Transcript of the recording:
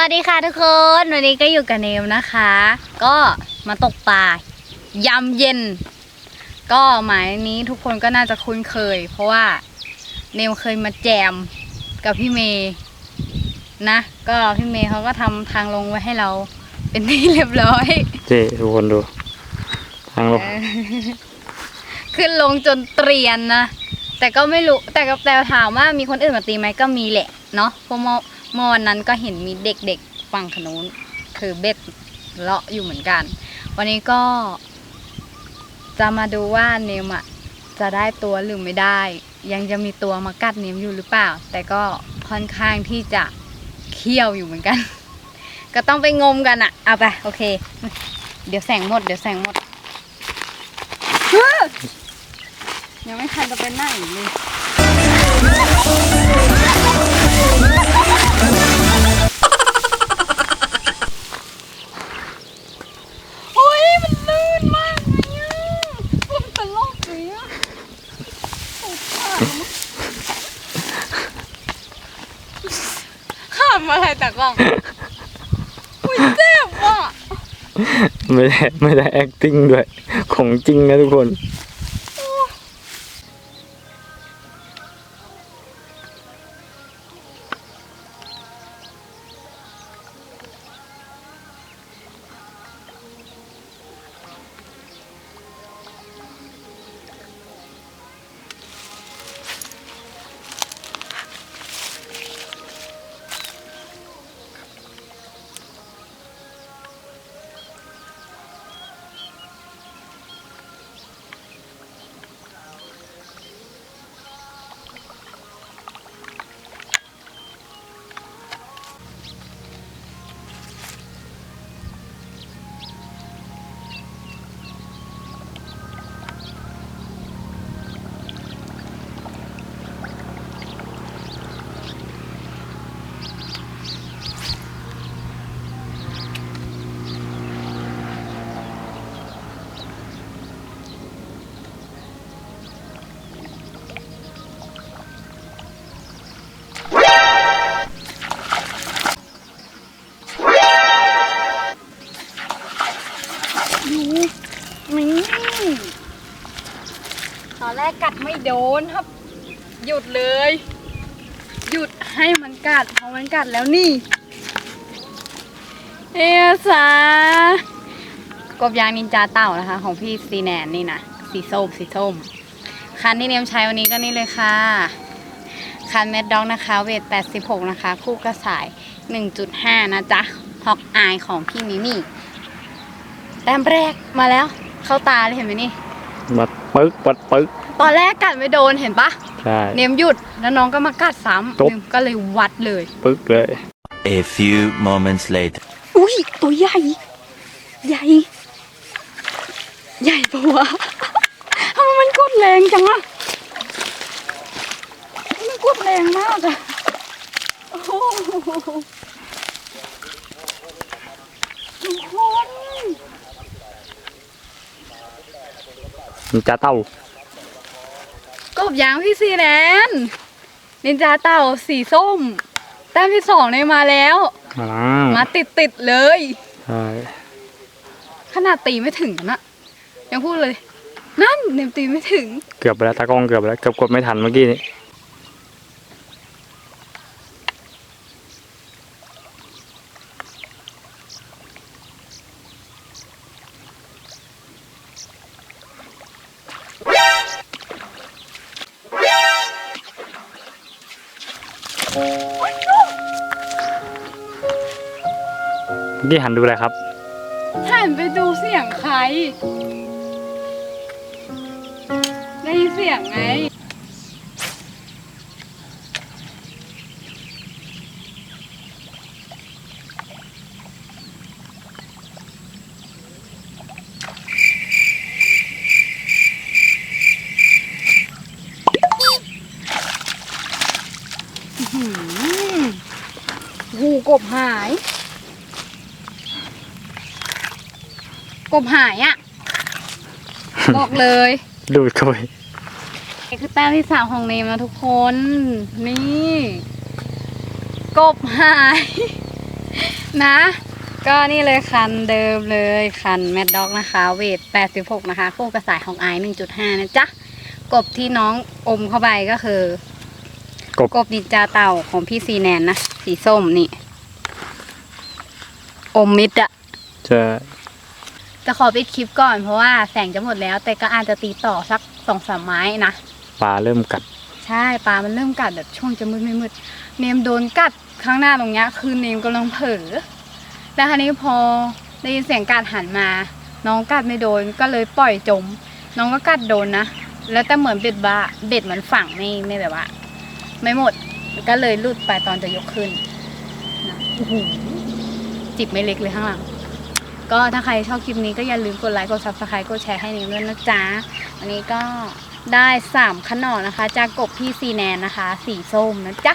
วัสดีค่ะทุกคน วันนี้ก็อยู่กับเนมนะคะ ก็มาตกปลายำเย็น ก็หมายนี้ทุกคนก็น่าจะคุ้นเคย เพราะว่าเนมเคยมาแจมกับพี่เมย์นะ ก็พี่เมย์เขาก็ทำทางลงไว้ให้เราเป็นที่เรียบร้อย เจ๊ทุกคนดูทางลงเออขึ้นลงจนเตรียนนะ แต่ก็ไม่รู้แต่ก็แต่ถามว่ามีคนอื่นมาตีไหมก็มีแหละ เนาะเพราะเมื่อ เมื่อวันนั้นก็เห็นมีเด็กๆฝั่งขนุนคือเบ็ดเลาะอยู่เหมือนกัน วันนี้ก็ จะมาดูว่าเนมอะจะได้ตัวหรือไม่ได้ ยังจะมีตัวมากัดเนมอยู่หรือเปล่า แต่ก็ค่อนข้างที่จะเคี่ยวอยู่เหมือนกัน ก็ต้องไปงมกันอะเอาไปโอเค เดี๋ยวแสงหมด เดี๋ยวแสงหมดยังไม่ทันจะเป็นหน้าอีกเลยำอะไรแต่กล้องอุ้ยเจ็บว่ะ ไม่ได้ไม่ได้ acting ด้วย ของจริงนะทุกคน อนแรกกัดไม่โดนครับ หยุดเลย หยุดให้มันกัดพอมันกัดแล้วนี่เอยสากบยางนินจาเต่านะคะ ของพี่ซีแนนนี่นะสีส้มสีส้ม คันที่เนียมใช้วันนี้ก็นี่เลยค่ะ คันแมดด็อกนะคะ เวท 86 นะคะ คู่กระสาย 1.5 นะจ๊ะฮอกอายของพี่มิมี่แต้มแรกมาแล้ว เข้าตาเลยเห็นไหมนี่ มัดปึ๊กปัดปึ๊กตอนแรกกัดไม่โดนเห็นปะใช่เนมหยุดแล้วน้องก็มากัดซ้ำจบเนมก็เลยวัดเลยปึ๊กเลย A few moments later. อุ้ยตัวใหญ่ ใหญ่ ใหญ่ปะวะทำไมมันกดแรงจังอะมันกดแรงมากอะโอ้โหทุกค นมันจะเต้ากบยางพี่ซีแนนนินจาเต่าสีส้ม แต้มที่สองเนี่ยมาแล้วอ้าวมาติดติดๆเลย ใช่ขนาดตีไม่ถึงนะยังพูดเลย นั่นเนมตีไม่ถึง เกือบไปแล้วตากล้องเกือบไปแล้วเกือบกดไม่ทันเมื่อกี้นี้ ยี่หันดูอะไรครับ หันไปดูเสียงใคร ได้ยินเสียงไง อื้อหือ หูกบหาย กบหายอะ่ะ บอกเลยดูดเข้าไปนี่คือแต้มที่สามของเนมนะทุกคน นี่ กบหาย นะ ก็นี่เลยคันเดิมเลยคันแมดด็อกนะคะ เวท 86 นะคะ คู่กระสายของไอ1.5 นะจ๊ะ กบที่น้องอมเข้าไปก็คือ กบ กบนินจาเต่าของพี่ซีแนนนะ สีส้มนี่ อมมิดอะจะจะขอปิดคลิปก่อนเพราะว่าแสงจะหมดแล้ว แต่ก็อาจจะตีต่อสักสองสามไม้นะ ปลาเริ่มกัด ใช่ปลามันเริ่มกัดแบบช่วงจะมืดไม่มืดเนมโดนกัดข้างหน้าตรงเนี้ยคือเนมกำลังเผลอแล้วคราวนี้พอได้ยินเสียงกัดหันมา น้องกัดไม่โดนก็เลยปล่อยจม น้องก็กัดโดนนะแล้วแต่เหมือนเบ็ดบาเบ็ดเหมือนฝังไม่ไม่แบบว่า ไม่หมด ก็เลยลุดไปตอนจะยกขึ้นนะโอ้โหจิบไม่เล็กเลยข้างหลัง ก็ถ้าใครชอบคลิปนี้ก็อย่าลืมกดไลค์กดซับสไครต์กดแชร์ให้นิวด้วยนะจ๊ะวันนี้ก็ได้สามขนอนะคะ จากกบพี่ซีแนนนะคะ สีส้มนะจ๊ะ